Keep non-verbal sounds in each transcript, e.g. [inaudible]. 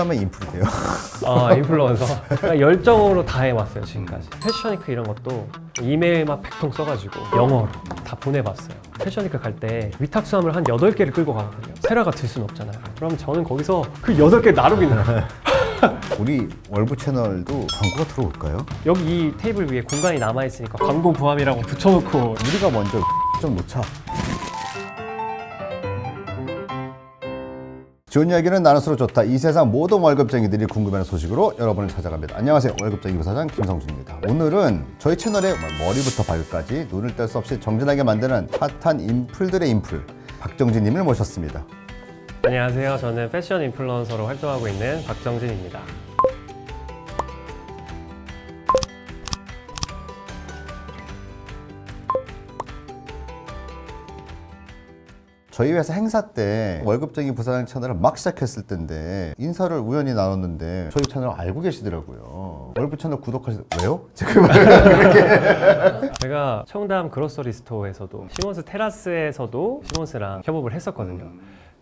하면 인프리 돼요. 아 인플루언서 그러니까 열정으로 다 해왔어요 지금까지 패션위크 이런 것도 이메일 막 100통 써가지고 영어로 다 보내봤어요 패션위크 갈 때 위탁수함을 한 8개를 끌고 가거든요 세라가 들 수는 없잖아요 그럼 저는 거기서 그 8개 나르기는 [laughs] 우리 월부 채널도 광고가 들어올까요? 여기 이 테이블 위에 공간이 남아있으니까 광고 구함이라고 붙여놓고 우리가 먼저 좀 놓자. 좋은 이야기는 나눌수록 좋다. 이 세상 모든 월급쟁이들이 궁금해하는 소식으로 여러분을 찾아갑니다. 안녕하세요. 월급쟁이 부사장 김성준입니다. 오늘은 저희 채널의 머리부터 발끝까지 눈을 뗄 수 없이 정진하게 만드는 핫한 인플들의 인플 박정진님을 모셨습니다. 안녕하세요 저는 패션 인플루언서로 활동하고 있는 박정진입니다 저희 회사 행사 때 월급쟁이 부사장 채널을 막 시작했을 때인데 인사를 우연히 나눴는데 저희 채널 알고 계시더라고요. 월부 채널 구독하시 왜요? [laughs] 지금 [laughs] 제가 청담 그로서리 스토어에서도 시몬스 테라스에서도 시몬스랑 협업을 했었거든요.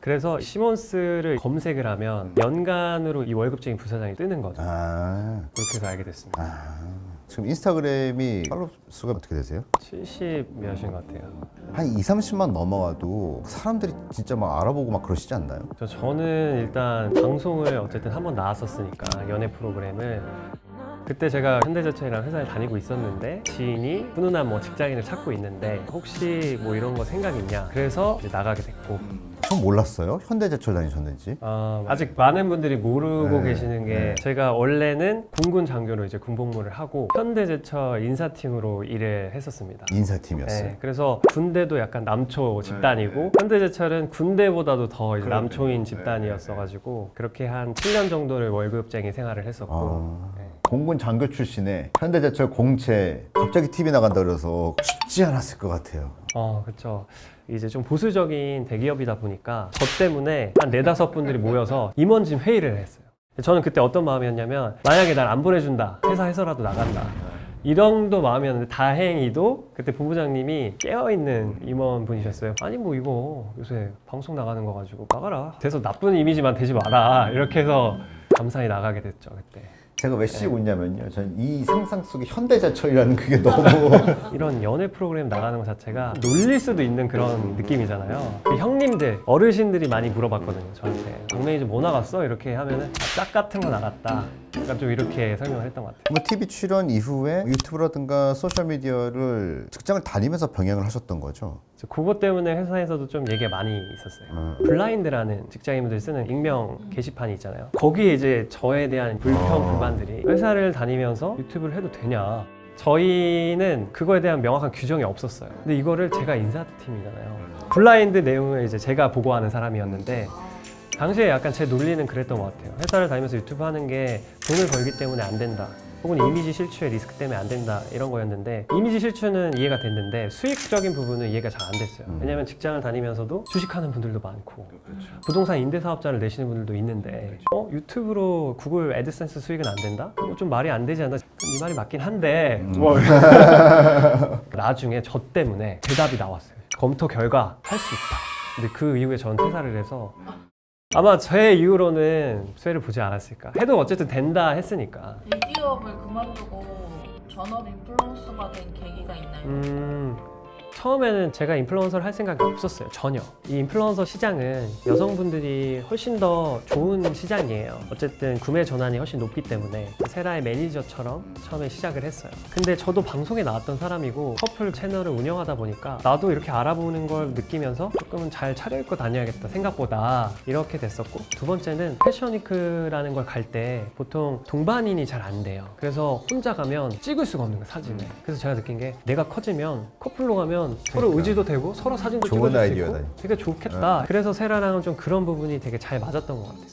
그래서 시몬스를 검색을 하면 연간으로 이 월급쟁이 부사장이 뜨는 거죠. 아, 그렇게 해서 알게 됐습니다. 아 지금 인스타그램이 팔로우 수가 어떻게 되세요? 70 몇인 것 같아요. 한 2, 30만 넘어가도 사람들이 진짜 막 알아보고 막 그러시지 않나요? 저- 저는 일단 방송을 어쨌든 한번 나왔었으니까 연애 프로그램을 그때 제가 현대제철이랑 회사를 다니고 있었는데 지인이 훈훈한 뭐 직장인을 찾고 있는데 혹시 뭐 이런 거 생각 있냐 그래서 이제 나가게 됐고 전 몰랐어요. 현대제철 다니셨는지. 아, 아직 많은 분들이 모르고 네, 계시는 게 네. 제가 원래는 군군 장교로 이제 군복무를 하고 현대제철 인사팀으로 일을 했었습니다. 인사팀이었어요. 네, 그래서 군대도 약간 남초 집단이고 현대제철은 군대보다도 더 이제 남초인 집단이었어가지고 그렇게 한 7년 정도를 월급쟁이 생활을 했었고 아, 네. 공군 장교 출신에 현대제철 공채 갑자기 TV 나간다 그래서 쉽지 않았을 것 같아요. 어, 그렇죠. 이제 좀 보수적인 대기업이다 보니까 저 때문에 한 네다섯 분들이 모여서 임원진 회의를 했어요. 저는 그때 어떤 마음이었냐면 만약에 날 안 보내준다 회사에서라도 나간다. 이 정도 마음이었는데 다행히도 그때 본부장님이 깨어있는 임원분이셨어요. 아니 뭐 이거 요새 방송 나가는 거 가지고 나가라. 돼서 나쁜 이미지만 되지 마라. 이렇게 해서 감사히 나가게 됐죠 그때 제가 왜씩 웃냐면요. 전 이 상상 속에 현대제철이라는 그게 [laughs] 너무 [laughs] 이런 연애 프로그램 나가는 것 자체가 놀릴 수도 있는 그런 느낌이잖아요. 그 형님들, 어르신들이 많이 물어봤거든요, 저한테. 박매니저 뭐 나갔어? 이렇게 하면은 아, 짝 같은 거 나갔다. 약간 좀 이렇게 설명을 했던 것 같아요. 뭐 TV 출연 이후에 유튜브라든가 소셜 미디어를 직장을 다니면서 병행을 하셨던 거죠. 그래서 그것 때문에 회사에서도 좀 얘기 가 많이 있었어요. 음. 블라인드라는 직장인분들이 쓰는 익명 게시판이 있잖아요. 거기에 이제 저에 대한 불평, 어. 불만들이 회사를 다니면서 유튜브를 해도 되냐. 저희는 그거에 대한 명확한 규정이 없었어요. 근데 이거를 제가 인사팀이잖아요. 블라인드 내용을 이제 제가 보고하는 사람이었는데 당시에 약간 제 논리는 그랬던 것 같아요. 회사를 다니면서 유튜브 하는 게 돈을 벌기 때문에 안 된다. 혹은 이미지 실추의 리스크 때문에 안 된다 이런 거였는데 이미지 실추는 이해가 됐는데 수익적인 부분은 이해가 잘 안 됐어요. 음. 왜냐하면 직장을 다니면서도 주식하는 분들도 많고 부동산 임대 사업자를 내시는 분들도 있는데 어 유튜브로 구글 애드센스 수익은 안 된다? 뭐좀 말이 안 되지 않나? 이 말이 맞긴 한데 뭐 [laughs] 나중에 저 때문에 대답이 나왔어요. 검토 결과 할 수 있다. 근데 그 이후에 전 퇴사를 해서 아마 제 이후로는 수혜를 보지 않았을까. 해도 어쨌든 된다 했으니까. 이 기업을 그만두고 전업 인플루언서가 된 계기가 있나요? 음, 처음에는 제가 인플루언서를 할 생각이 없었어요. 전혀. 이 인플루언서 시장은 여성분들이 훨씬 더 좋은 시장이에요. 어쨌든 구매 전환이 훨씬 높기 때문에 세라의 매니저처럼 처음에 시작을 했어요. 근데 저도 방송에 나왔던 사람이고 커플 채널을 운영하다 보니까 나도 이렇게 알아보는 걸 느끼면서 조금은 잘 차려입고 다녀야겠다 생각보다 이렇게 됐었고 두 번째는 패션위크라는 걸 갈 때 보통 동반인이 잘 안 돼요. 그래서 혼자 가면 찍을 수가 없는 거예요, 사진을. 그래서 제가 느낀 게 내가 커지면 커플로 가면 서로 의지도 되고 서로 사진도 좋은 찍어줄 수 아이디어다. 있고 되게 좋겠다. 그래서 세라랑은 좀 그런 부분이 되게 잘 맞았던 것 같아요.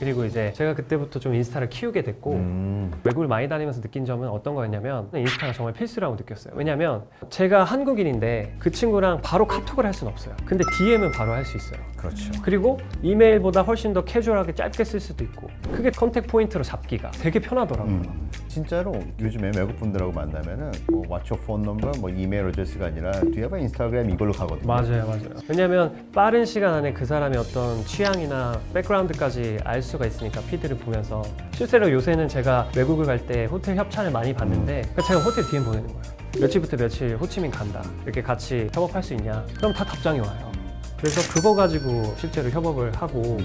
그리고 이제 제가 그때부터 좀 인스타를 키우게 됐고 음. 외국을 많이 다니면서 느낀 점은 어떤 거였냐면 인스타가 정말 필수라고 느꼈어요. 왜냐면 제가 한국인인데 그 친구랑 바로 카톡을 할 수는 없어요. 근데 DM은 바로 할 수 있어요. 그렇죠. 그리고 이메일보다 훨씬 더 캐주얼하게 짧게 쓸 수도 있고 그게 컨택 포인트로 잡기가 되게 편하더라고요. 음. 진짜로 요즘에 외국 분들하고 만나면은 뭐 What's your phone number, 뭐 이메일 어드레스가 아니라 Do you have an Instagram 이걸로 가거든요. 맞아요, 맞아요. 왜냐하면 빠른 시간 안에 그 사람의 어떤 취향이나 백그라운드까지 알수 가 있으니까 피드를 보면서 실제로 요새는 제가 외국을 갈 때 호텔 협찬을 많이 받는데 그래서 제가 호텔 DM 보내는 거예요. 며칠부터 며칠 호치민 간다. 이렇게 같이 협업할 수 있냐? 그럼 다 답장이 와요. 그래서 그거 가지고 실제로 협업을 하고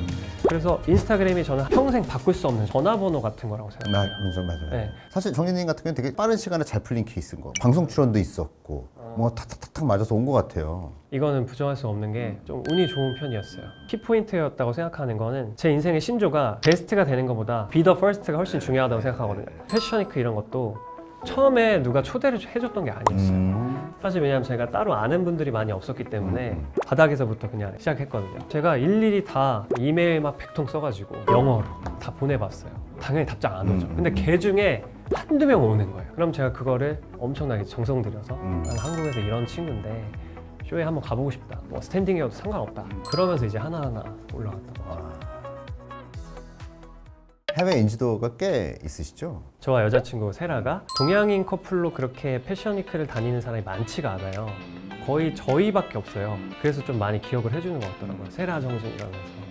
그래서 인스타그램이 저는 평생 바꿀 수 없는 전화번호 같은 거라고 나, 생각해요. 맞아, 맞아 요. 네. 사실 정진님 같은 경우는 되게 빠른 시간에 잘 풀린 케이스인 거. 방송 출연도 있었고, 뭐 탁탁탁탁 맞아서 온 것 같아요. 이거는 부정할 수 없는 게 좀 운이 좋은 편이었어요. 키포인트였다고 생각하는 거는 제 인생의 신조가 베스트가 되는 것보다 be the first가 훨씬 중요하다고 생각하거든요. 패션위크 이런 것도 처음에 누가 초대를 해줬던 게 아니었어요. 음. 사실 왜냐하면 제가 따로 아는 분들이 많이 없었기 때문에 바닥에서부터 그냥 시작했거든요. 제가 일일이 다 이메일 막 100통 써가지고 영어로 다 보내봤어요. 당연히 답장 안 오죠. 음. 근데 걔 중에 한두 명 오는 거예요. 그럼 제가 그거를 엄청나게 정성 들여서 음. 난 한국에서 이런 친구인데 쇼에 한번 가보고 싶다. 뭐 스탠딩이어도 상관없다. 그러면서 이제 하나하나 올라갔던 거죠. 해외 인지도가 꽤 있으시죠? 저와 여자친구 세라가 동양인 커플로 그렇게 패션위크를 다니는 사람이 많지가 않아요. 거의 저희밖에 없어요. 그래서 좀 많이 기억을 해주는 것 같더라고요. 세라 정준 이러면서.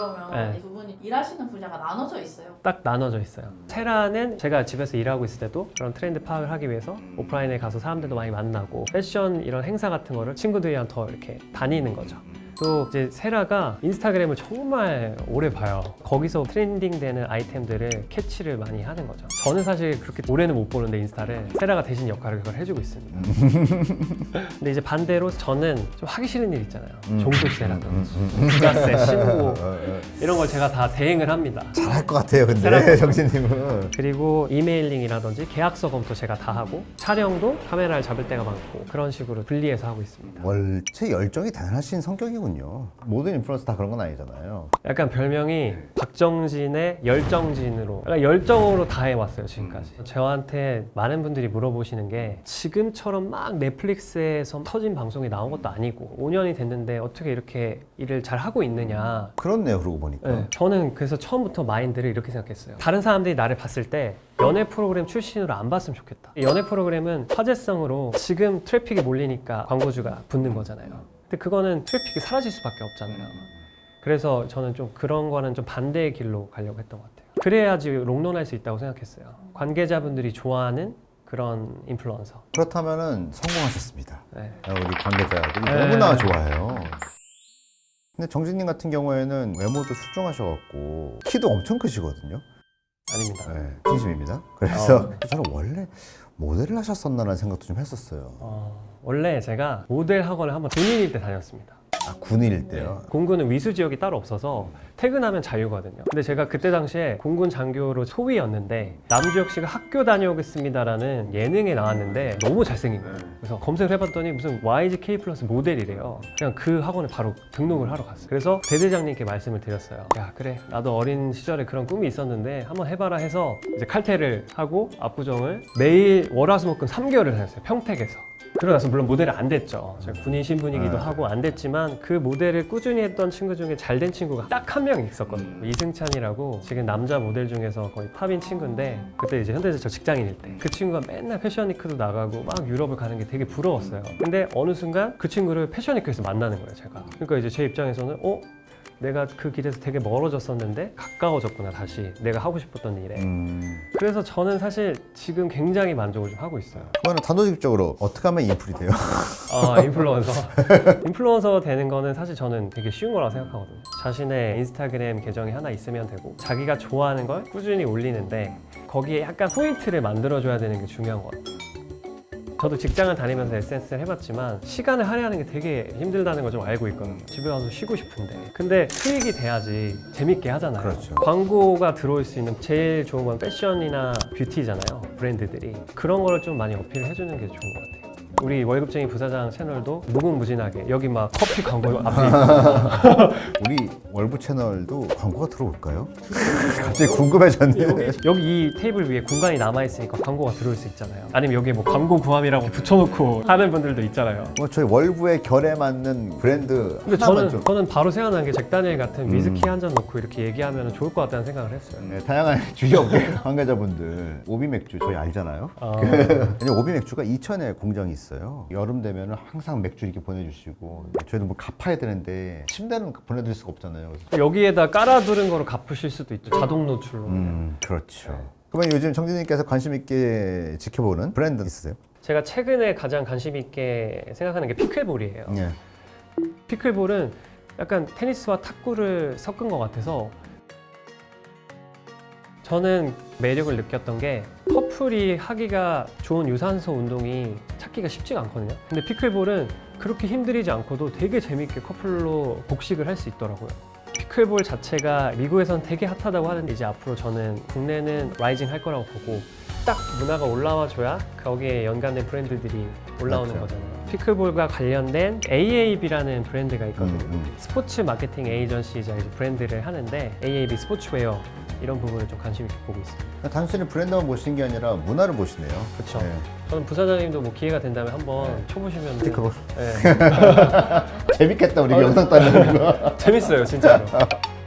그러면 네. 이두 분이 일하시는 분야가 나눠져 있어요. 딱 나눠져 있어요. 세라는 제가 집에서 일하고 있을 때도 그런 트렌드 파악을 하기 위해서 오프라인에 가서 사람들도 많이 만나고 패션 이런 행사 같은 거를 친구들이랑 더 이렇게 다니는 거죠. 또 이제 세라가 인스타그램을 정말 오래 봐요. 거기서 트렌딩 되는 아이템들을 캐치를 많이 하는 거죠. 저는 사실 그렇게 오래는 못 보는데 인스타를 세라가 대신 역할을 그걸 해주고 있습니다. [laughs] 근데 이제 반대로 저는 좀 하기 싫은 일 있잖아요. 종소세라든지 부자세, 신고 [laughs] 이런 걸 제가 다 대행을 합니다. 잘할 것 같아요, 근데 [laughs] 정진님은. 그리고 이메일링이라든지 계약서 검토 제가 다 하고 촬영도 카메라를 잡을 때가 많고 그런 식으로 분리해서 하고 있습니다. 월체 열정이 대단하신 성격이군요. 모든 인플루언서 다 그런 건 아니잖아요. 약간 별명이 박정진의 열정진으로 약간 열정으로 다 해왔어요 지금까지 저한테 많은 분들이 물어보시는 게 지금처럼 막 넷플릭스에서 터진 방송이 나온 것도 아니고 5년이 됐는데 어떻게 이렇게 일을 잘 하고 있느냐 그렇네요, 그러고 보니까. 네, 저는 그래서 처음부터 마인드를 이렇게 생각했어요. 다른 사람들이 나를 봤을 때 연애 프로그램 출신으로 안 봤으면 좋겠다. 연애 프로그램은 화제성으로 지금 트래픽이 몰리니까 광고주가 붙는 거잖아요. 근데 그거는 트래픽이 사라질 수밖에 없잖아요. 그래서 저는 좀 그런 거는 좀 반대의 길로 가려고 했던 것 같아요. 그래야지 롱런할 수 있다고 생각했어요. 관계자분들이 좋아하는 그런 인플루언서. 그렇다면은 성공하셨습니다. 네. 아, 우리 관계자들이 네. 너무나 좋아해요. 근데 정진님 같은 경우에는 외모도 출중하셔갖고 키도 엄청 크시거든요. 아닙니다. 네, 진심입니다. 그래서 어. 저는 원래 모델을 하셨었나라는 생각도 좀 했었어요. 어, 원래 제가 모델 학원을 한번 군인일 때 다녔습니다. 아, 군인일 때요. 공군은 위수 지역이 따로 없어서 퇴근하면 자유거든요. 근데 제가 그때 당시에 공군 장교로 소위였는데 남주혁 씨가 학교 다녀오겠습니다라는 예능에 나왔는데 너무 잘생긴 거예요. 그래서 검색을 해봤더니 무슨 YGK 플러스 모델이래요. 그냥 그 학원에 바로 등록을 하러 갔어요. 그래서 대대장님께 말씀을 드렸어요. 야 그래 나도 어린 시절에 그런 꿈이 있었는데 한번 해봐라 해서 이제 칼퇴를 하고 압구정을 매일 월화수목금 3개월을 다녔어요. 평택에서. 그러고 나서 물론 모델은 안 됐죠. 제가 군인 신분이기도 네. 하고 안 됐지만 그 모델을 꾸준히 했던 친구 중에 잘 된 친구가 딱 한 명 있었거든요. 이승찬이라고 지금 남자 모델 중에서 거의 탑인 친구인데 그때 이제 현대에서 저 직장인일 때 그 친구가 맨날 패션위크도 나가고 막 유럽을 가는 게 되게 부러웠어요. 근데 어느 순간 그 친구를 패션위크에서 만나는 거예요, 제가. 그러니까 이제 제 입장에서는 어? 내가 그 길에서 되게 멀어졌었는데 가까워졌구나 다시. 내가 하고 싶었던 일에. 음, 그래서 저는 사실 지금 굉장히 만족을 좀 하고 있어요. 그거는 단도직입적으로 어떻게 하면 인플이 돼요? 아 [laughs] 인플루언서. 인플루언서 되는 거는 사실 저는 되게 쉬운 거라고 생각하거든요. 자신의 인스타그램 계정이 하나 있으면 되고 자기가 좋아하는 걸 꾸준히 올리는데 거기에 약간 포인트를 만들어줘야 되는 게 중요한 것 같아요 저도 직장을 다니면서 SNS를 해봤지만 시간을 할애하는 게 되게 힘들다는 걸 좀 알고 있거든요. 집에 와서 쉬고 싶은데. 근데 수익이 돼야지 재밌게 하잖아요. 그렇죠. 광고가 들어올 수 있는 제일 좋은 건 패션이나 뷰티잖아요. 브랜드들이. 그런 거를 좀 많이 어필을 해주는 게 좋은 것 같아요 우리 월급쟁이 부사장 채널도 무궁무진하게 여기 막 커피 광고 앞에 [laughs] 있고 우리 월부 채널도 광고가 들어올까요? [laughs] 갑자기 궁금해졌네. 여기 이 테이블 위에 공간이 남아 있으니까 광고가 들어올 수 있잖아요. 아니면 여기에 뭐 광고 구함이라고 붙여놓고 하는 분들도 있잖아요. 뭐 저희 월부의 결에 맞는 브랜드 근데 하나만 저는 좀 저는 바로 생각난 게 잭다니엘 같은 위스키 한잔 놓고 이렇게 얘기하면 좋을 것 같다는 생각을 했어요. 네, 다양한 [laughs] 주력의 관계자분들 오비 맥주 저희 알잖아요. 아, 왜냐면 오비 맥주가 이천에 공장이 있어요. 여름 되면은 항상 맥주 이렇게 보내주시고 저희도 뭐 갚아야 되는데 침대는 보내드릴 수가 없잖아요. 그래서 여기에다 깔아두는 거로 갚으실 수도 있죠. 자동 노출로. 음 그렇죠. 그러면 요즘 정진님께서 관심 있게 지켜보는 브랜드 있으세요? 제가 최근에 가장 관심 있게 생각하는 게 피클볼이에요. 예. 피클볼은 약간 테니스와 탁구를 섞은 것 같아서 저는 매력을 느꼈던 게 커플이 하기가 좋은 유산소 운동이 찾기가 쉽지가 않거든요. 근데 피클볼은 그렇게 힘들이지 않고도 되게 재밌게 커플로 복식을 할 수 있더라고요. 피클볼 자체가 미국에선 되게 핫하다고 하는데 이제 앞으로 저는 국내는 라이징 할 거라고 보고 딱 문화가 올라와 줘야 거기에 연관된 브랜드들이 올라오는 맞죠. 거잖아요. 피클볼과 관련된 AAB라는 브랜드가 있거든요. 음, 음. 스포츠 마케팅 에이전시이자 이제 브랜드를 하는데 AAB 스포츠웨어 이런 부분을 좀 관심 있게 보고 있습니다. 단순히 브랜드만 보시는 게 아니라 문화를 보시네요. 그렇죠. 네. 저는 부사장님도 뭐 기회가 된다면 한번 쳐보시면 피클볼. 네. [laughs] 재밌겠다 우리 어. 영상 따는 거. [laughs] 재밌어요 진짜로. [laughs]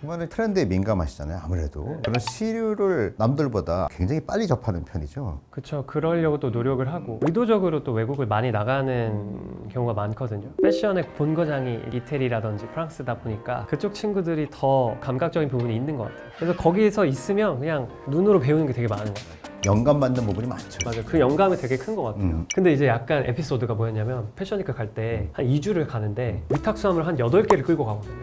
정말 트렌드에 민감하시잖아요. 아무래도 그런 시류를 남들보다 굉장히 빨리 접하는 편이죠. 그렇죠. 그러려고 또 노력을 하고 의도적으로 또 외국을 많이 나가는 경우가 많거든요. 패션의 본거장이 이태리라든지 프랑스다 보니까 그쪽 친구들이 더 감각적인 부분이 있는 것 같아요. 그래서 거기서 있으면 그냥 눈으로 배우는 게 되게 많은 것 같아요. 영감 받는 부분이 많죠. 맞아요. 그 영감이 되게 큰 것 같아요. 음. 근데 이제 약간 에피소드가 뭐였냐면 패션위크 갈 때 한 2주를 가는데 위탁 수함을 한 8개를 끌고 가거든요.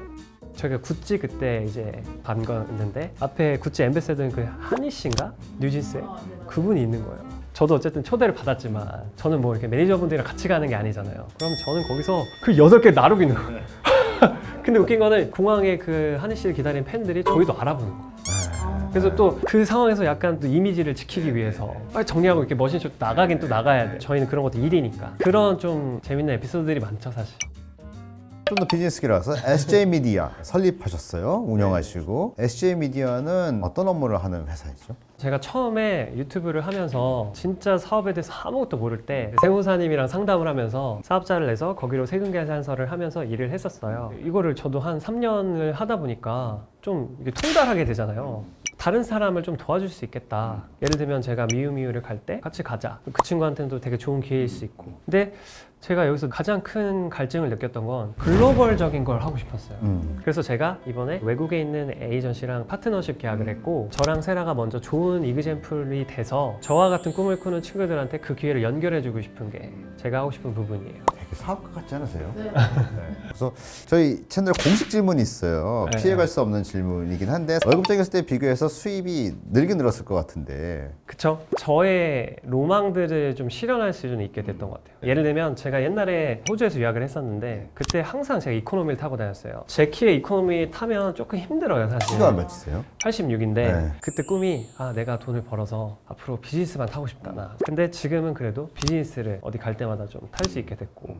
저희가 구찌 그때 이제 반 거였는데 앞에 구찌 엠베서더는 그 한희 씨인가? 뉴진스의 아, 네. 그분이 있는 거예요. 저도 어쨌든 초대를 받았지만 저는 뭐 이렇게 매니저분들이랑 같이 가는 게 아니잖아요. 그럼 저는 거기서 그 여덟 개 나르고 있는 거예요. [laughs] 근데 웃긴 거는 공항에 그 한희 씨를 기다리는 팬들이 저희도 알아보는 거예요. 아, 그래서 또 그 상황에서 약간 또 이미지를 지키기 위해서 빨리 정리하고 이렇게 머신쇼 나가긴 또 나가야 돼. 저희는 그런 것도 일이니까. 그런 좀 재밌는 에피소드들이 많죠, 사실. 좀 더 비즈니스기라서 SJ 미디어 설립하셨어요. 운영하시고 SJ 미디어는 어떤 업무를 하는 회사이죠? 제가 처음에 유튜브를 하면서 진짜 사업에 대해서 아무것도 모를 때 세무사님이랑 상담을 하면서 사업자를 내서 거기로 세금 계산서를 하면서 일을 했었어요. 이거를 저도 한 3년을 하다 보니까 좀 이게 통달하게 되잖아요. 다른 사람을 좀 도와줄 수 있겠다. 예를 들면 제가 미우미우를 갈 때 같이 가자. 그 친구한테도 되게 좋은 기회일 수 있고. 근데 제가 여기서 가장 큰 갈증을 느꼈던 건 글로벌적인 걸 하고 싶었어요. 음. 그래서 제가 이번에 외국에 있는 에이전시랑 파트너십 계약을 했고 저랑 세라가 먼저 좋은 이그젠플이 돼서 저와 같은 꿈을 꾸는 친구들한테 그 기회를 연결해주고 싶은 게 제가 하고 싶은 부분이에요. 되게 사업가 같지 않으세요? 네. 그래서 저희 채널 공식 질문이 있어요. 네. 피해갈 수 없는 질문이긴 한데 월급쟁이였을 때 비교해서 수입이 늘긴 늘었을 것 같은데 그쵸? 저의 로망들을 좀 실현할 수준이 있게 됐던 것 같아요. 예를 들면 제가 옛날에 호주에서 유학을 했었는데 그때 항상 제가 이코노미를 타고 다녔어요. 제 키에 이코노미 타면 조금 힘들어요, 사실. 키가 몇이세요? 86인데 네. 그때 꿈이 아 내가 돈을 벌어서 앞으로 비즈니스만 타고 싶다 나 근데 지금은 그래도 비즈니스를 어디 갈 때마다 좀 탈 수 있게 됐고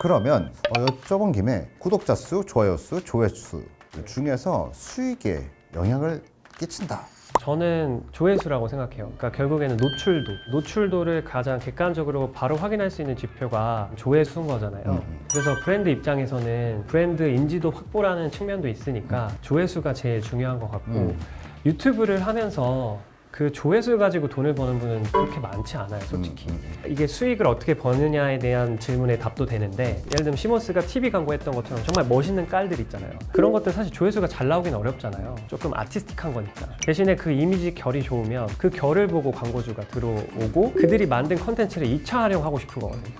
그러면 어, 여쭤본 김에 구독자 수, 좋아요 수, 조회수 중에서 수익에 영향을 끼친다. 저는 조회수라고 생각해요 그러니까 결국에는 노출도 노출도를 가장 객관적으로 바로 확인할 수 있는 지표가 조회수인 거잖아요 음. 그래서 브랜드 입장에서는 브랜드 인지도 확보라는 측면도 있으니까 조회수가 제일 중요한 것 같고 음. 유튜브를 하면서 그 조회수 가지고 돈을 버는 분은 그렇게 많지 않아요 솔직히. 음, 이게 수익을 어떻게 버느냐에 대한 질문에 답도 되는데 예를 들면 시모스가 TV 광고했던 것처럼 정말 멋있는 깔들 있잖아요. 그런 것들 사실 조회수가 잘 나오긴 어렵잖아요. 조금 아티스틱한 거니까. 대신에 그 이미지 결이 좋으면 그 결을 보고 광고주가 들어오고 그들이 만든 컨텐츠를 2차 활용하고 싶은 거거든요.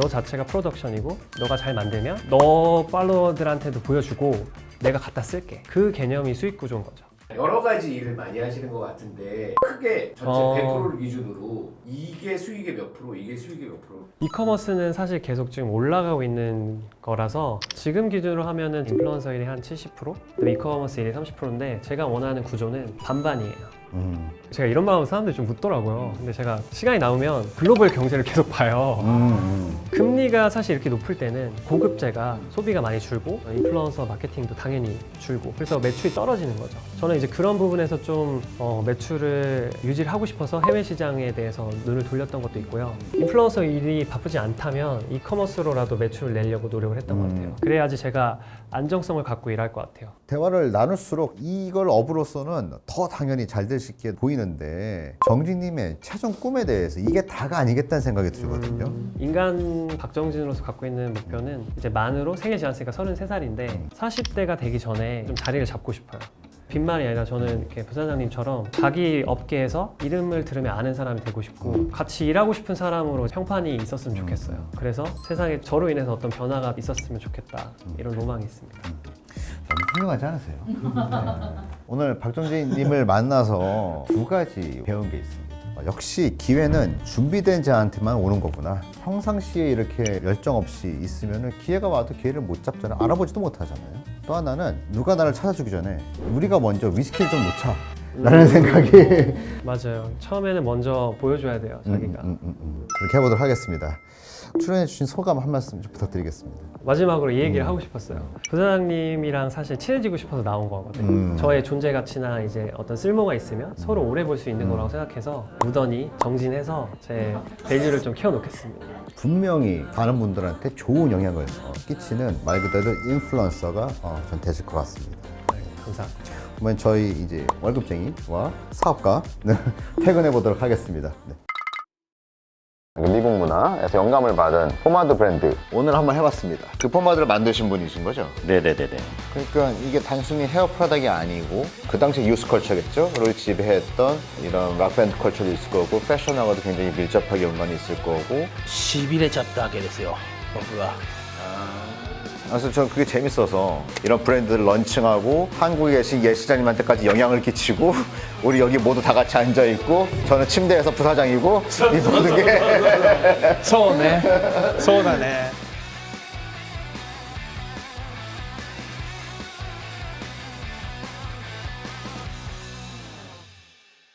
너 자체가 프로덕션이고 너가 잘 만들면 너 팔로워들한테도 보여주고 내가 갖다 쓸게. 그 개념이 수익 구조인 거죠 여러 가지 일을 많이 하시는 것 같은데 크게 전체 어. 100%를 기준으로 이게 수익의 몇 프로, 이게 수익의 몇 프로? 이커머스는 사실 계속 지금 올라가고 있는 거라서 지금 기준으로 하면은 인플루언서 일이 한 70%, 또 이커머스 일이 30%인데 제가 원하는 구조는 반반이에요. 음, 제가 이런 마음 사람들이 좀 묻더라고요. 근데 제가 시간이 남으면 글로벌 경제를 계속 봐요. 음, 음. 금리가 사실 이렇게 높을 때는 고급재가 소비가 많이 줄고 인플루언서 마케팅도 당연히 줄고 그래서 매출이 떨어지는 거죠. 저는 이제 그런 부분에서 좀 어, 매출을 유지를 하고 싶어서 해외 시장에 대해서 눈을 돌렸던 것도 있고요. 인플루언서 일이 바쁘지 않다면 이커머스로라도 매출을 내려고 노력을 했던 것 음. 같아요. 그래야지 제가 안정성을 갖고 일할 것 같아요. 대화를 나눌수록 이걸 업으로서는 더 당연히 잘 될 수 있게 보이는데 정진님의 최종 꿈에 대해서 이게 다가 아니겠다는 생각이 들거든요. 음, 인간 박정진으로서 갖고 있는 목표는 이제 만으로 생일 지났으니까 33살인데 40대가 되기 전에 좀 자리를 잡고 싶어요. 빈말이 아니라 저는 이렇게 부사장님처럼 자기 업계에서 이름을 들으면 아는 사람이 되고 싶고 같이 일하고 싶은 사람으로 평판이 있었으면 좋겠어요. 그래서 세상에 저로 인해서 어떤 변화가 있었으면 좋겠다 이런 로망이 있습니다. 너무 훌륭하지 않으세요? 네. 오늘 박정진님을 만나서 두 가지 배운 게 있습니다. 어, 역시 기회는 준비된 자한테만 오는 거구나. 평상시에 이렇게 열정 없이 있으면 기회가 와도 기회를 못 잡잖아요. 알아보지도 못하잖아요. 또 하나는 누가 나를 찾아주기 전에 우리가 먼저 위스키를 좀 놓자. 라는 생각이 맞아요. 처음에는 먼저 보여줘야 돼요, 자기가. 음, 음, 음. 그렇게 해보도록 하겠습니다. 출연해주신 소감 한 말씀 좀 부탁드리겠습니다. 마지막으로 이 음. 얘기를 하고 싶었어요. 부사장님이랑 사실 친해지고 싶어서 나온 거거든요. 음. 저의 존재 가치나 이제 어떤 쓸모가 있으면 서로 오래 볼 수 있는 음. 거라고 생각해서 무던히 정진해서 제 밸류를 좀 키워놓겠습니다. 분명히 많은 분들한테 좋은 영향을 어, 끼치는 말 그대로 인플루언서가 어, 전 되실 것 같습니다. 네, 감사합니다. 그러면 저희 이제 월급쟁이와 사업가 퇴근해 보도록 하겠습니다. 네. 미국 문화에서 영감을 받은 포마드 브랜드 오늘 한번 해봤습니다. 그 포마드를 만드신 분이신 거죠? 네네네네. 그러니까 이게 단순히 헤어 프라닥이 아니고 그 당시 유스 컬처겠죠?를 지배했던 이런 락밴드 컬처도 있을 거고 패션하고도 굉장히 밀접하게 연관이 있을 거고 시비를 잡다 하게 됐어요. 버프가. 그래서 저는 그게 재밌어서 이런 브랜드를 런칭하고 한국에 계신 예시장님한테까지 영향을 끼치고 [laughs] 우리 여기 모두 다 같이 앉아 있고 저는 침대에서 부사장이고 이 모든 게. 서운해. 서운하네.